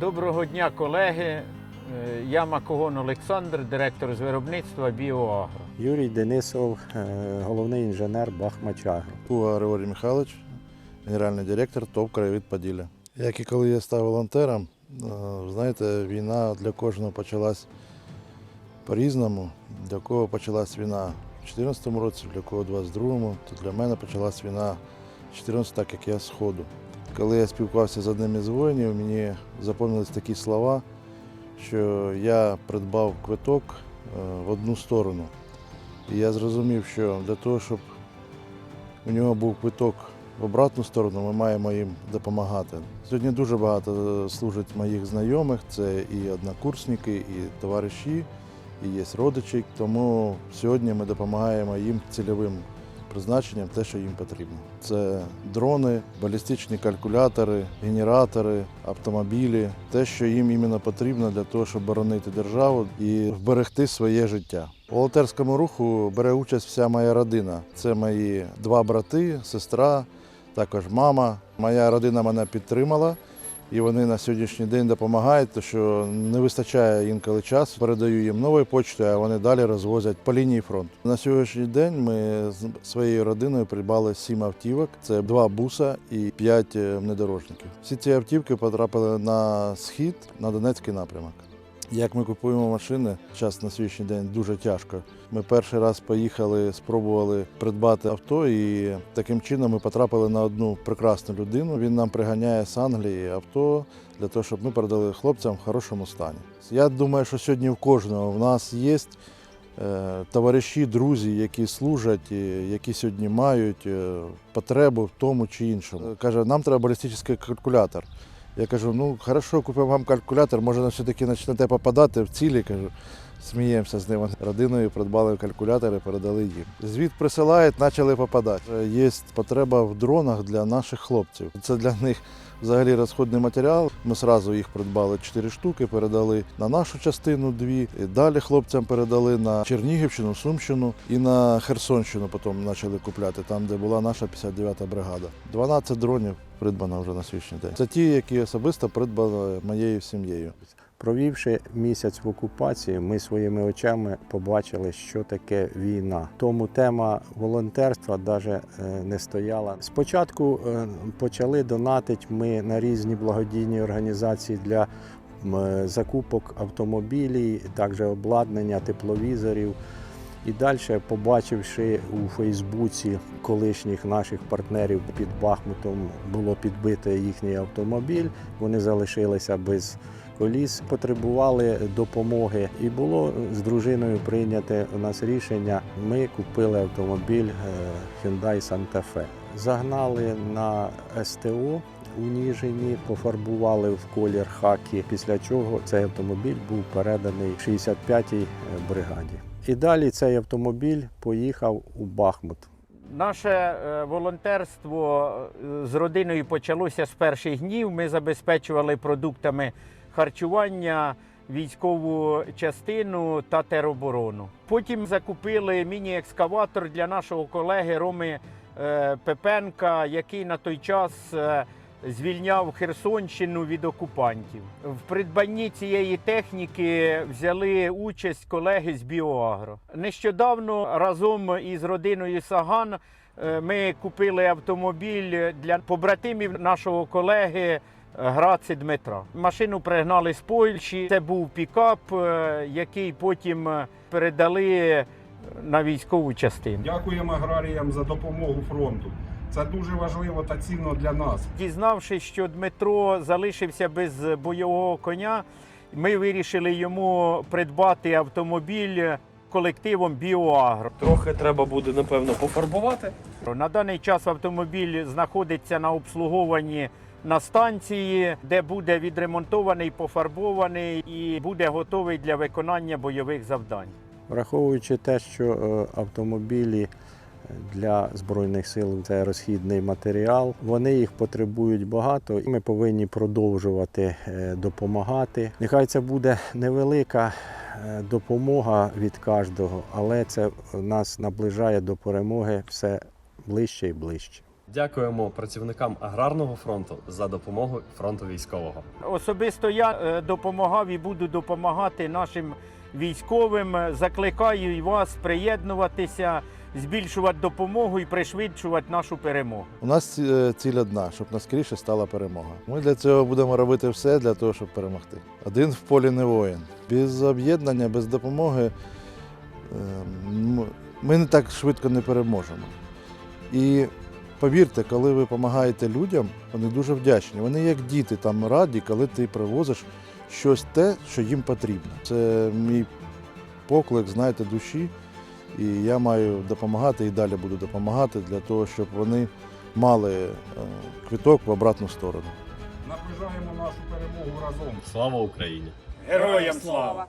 Доброго дня, колеги. Е, Я Макогон Олександр, директор з виробництва Біоагро. Юрій Денисов, е, головний інженер Бахмачагро. Куга Григорій Михайлович, генеральний директор ТОВ «Краєвид Поділля». Як і коли я став волонтером, е, знаєте, війна для кожного почалась по-різному. Для кого почалась війна в 2014 році, для кого в 22-му, то для мене почалась війна в 14 так як я з Сходу. Коли я спілкувався з одним із воїнів, мені запам'ятались такі слова, що я придбав квиток е, в одну сторону. І я зрозумів, що для того, щоб у нього був квиток в обратну сторону, ми маємо їм допомагати. Сьогодні дуже багато е, служить моїх знайомих, це і однокурсники, і товариші, і є родичі. Тому сьогодні ми допомагаємо їм цільовим призначенням те, що їм потрібно. Це дрони, балістичні калькулятори, генератори, автомобілі, те, що їм іменно потрібно для того, щоб боронити державу і вберегти своє життя. У волонтерському руху бере участь вся моя родина. Це мої два брати, сестра, також мама. Моя родина мене підтримала. І вони на сьогоднішній день допомагають, тому що не вистачає інколи часу. Передаю їм новою почтою, а вони далі розвозять по лінії фронту. На сьогоднішній день ми з своєю родиною придбали сім автівок. Це два буса і п'ять е, внедорожників. Всі ці автівки потрапили на схід на Донецький напрямок. Як ми купуємо машини, зараз на сьогоднішній день дуже тяжко. Ми перший раз поїхали, спробували придбати авто, і таким чином ми потрапили на одну прекрасну людину. Він нам приганяє з Англії авто для того, щоб ми передали хлопцям в хорошому стані. Я думаю, що сьогодні в кожного в нас є е, товариші, друзі, які служать, і які сьогодні мають е, потребу в тому чи іншому. Каже, нам треба балістичний калькулятор. Я кажу, ну хорошо, купимо вам калькулятор, може все-таки почнете попадати в цілі. Кажу, сміємося з ними. Родиною придбали калькулятори, передали їм. Звіт присилають, почали попадати. Е, Є потреба в дронах для наших хлопців. Це для них взагалі розходний матеріал. Ми одразу їх придбали 4 штуки, передали на нашу частину дві. І далі хлопцям передали на Чернігівщину, Сумщину і на Херсонщину. Потім почали купляти, там, де була наша 59-та бригада. 12 дронів придбано вже на сьогоднішній день. Це ті, які особисто придбали моєю сім'єю. Провівши місяць в окупації, ми своїми очами побачили, що таке війна. Тому тема волонтерства навіть не стояла. Спочатку е, почали донатити ми на різні благодійні організації для е, закупок автомобілів, також обладнання, тепловізорів. І далі, побачивши у Фейсбуці колишніх наших партнерів під Бахмутом, було підбито їхній автомобіль. Вони залишилися без коліс, потребували допомоги. І було з дружиною прийняте у нас рішення. Ми купили автомобіль е, Hyundai Santa Fe. Загнали на СТО у Ніжині, пофарбували в колір хакі, після чого цей автомобіль був переданий 65-й бригаді. І далі цей автомобіль поїхав у Бахмут. Наше е, волонтерство е, з родиною почалося з перших днів. Ми забезпечували продуктами харчування, військову частину та тероборону. Потім закупили міні-екскаватор для нашого колеги Роми е, Пепенка, який на той час е, звільняв Херсонщину від окупантів. В придбанні цієї техніки взяли участь колеги з Біоагро. Нещодавно разом із родиною Саган е, ми купили автомобіль для побратимів нашого колеги. Граці Дмитра. Машину пригнали з Польщі. Це був пікап, е, який потім е, передали на військову частину. Дякуємо аграріям за допомогу фронту. Це дуже важливо та цінно для нас. Дізнавшись, що Дмитро залишився без бойового коня, ми вирішили йому придбати автомобіль колективом Біоагро. Трохи треба буде, напевно, пофарбувати. На даний час автомобіль знаходиться на обслуговуванні на станції, де буде відремонтований, пофарбований і буде готовий для виконання бойових завдань. Враховуючи те, що е, автомобілі для Збройних сил це розхідний матеріал, вони їх потребують багато, і ми повинні продовжувати е, допомагати. Нехай це буде невелика е, допомога від кожного, але це нас наближає до перемоги все ближче і ближче. Дякуємо працівникам аграрного фронту за допомогу фронту військового. Особисто я е, допомагав і буду допомагати нашим військовим. Закликаю і вас приєднуватися, збільшувати допомогу і пришвидшувати нашу перемогу. У нас е, ціль одна, щоб наскоріше стала перемога. Ми для цього будемо робити все для того, щоб перемогти. Один в полі не воїн. Без об'єднання, без допомоги е, ми не так швидко не переможемо. І повірте, коли ви допомагаєте людям, вони дуже вдячні. Вони як діти там раді, коли ти привозиш щось те, що їм потрібно. Це мій поклик, знаєте, душі. І я маю допомагати і далі буду допомагати для того, щоб вони мали е, квиток в обратну сторону. Наближаємо нашу перемогу разом. Слава Україні! Героям слава!